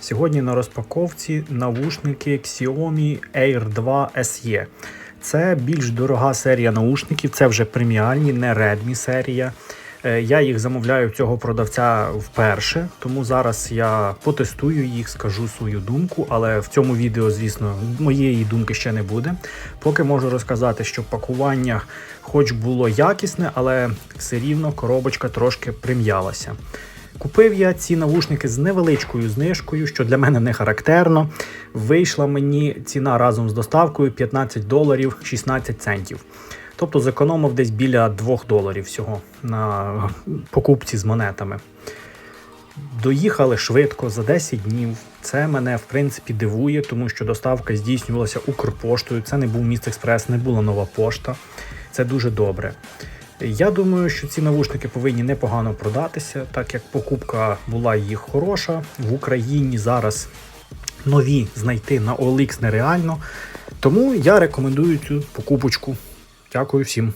Сьогодні на розпаковці навушники Xiaomi Air 2 SE. Це більш дорога серія наушників, це вже преміальні, не Redmi серія. Е, Я їх замовляю цього продавця вперше, тому зараз я потестую їх, скажу свою думку, але в цьому відео, звісно, моєї думки ще не буде. Поки можу розказати, що пакування хоч було якісне, але все рівно коробочка трошки прим'ялася. Купив я ці навушники з невеличкою знижкою, що для мене не характерно. Вийшла мені ціна разом з доставкою 15 доларів 16 центів. Тобто зекономив десь біля 2 доларів всього на покупці з монетами. Доїхали швидко за 10 днів. Це мене в принципі дивує, тому що доставка здійснювалася Укрпоштою. Це не був Міст Експрес, не була нова пошта. Це дуже добре. Я думаю, що ці навушники повинні непогано продатися, так як покупка була їх хороша. В Україні зараз нові знайти на OLX нереально. Тому я рекомендую цю покупочку. Дякую всім.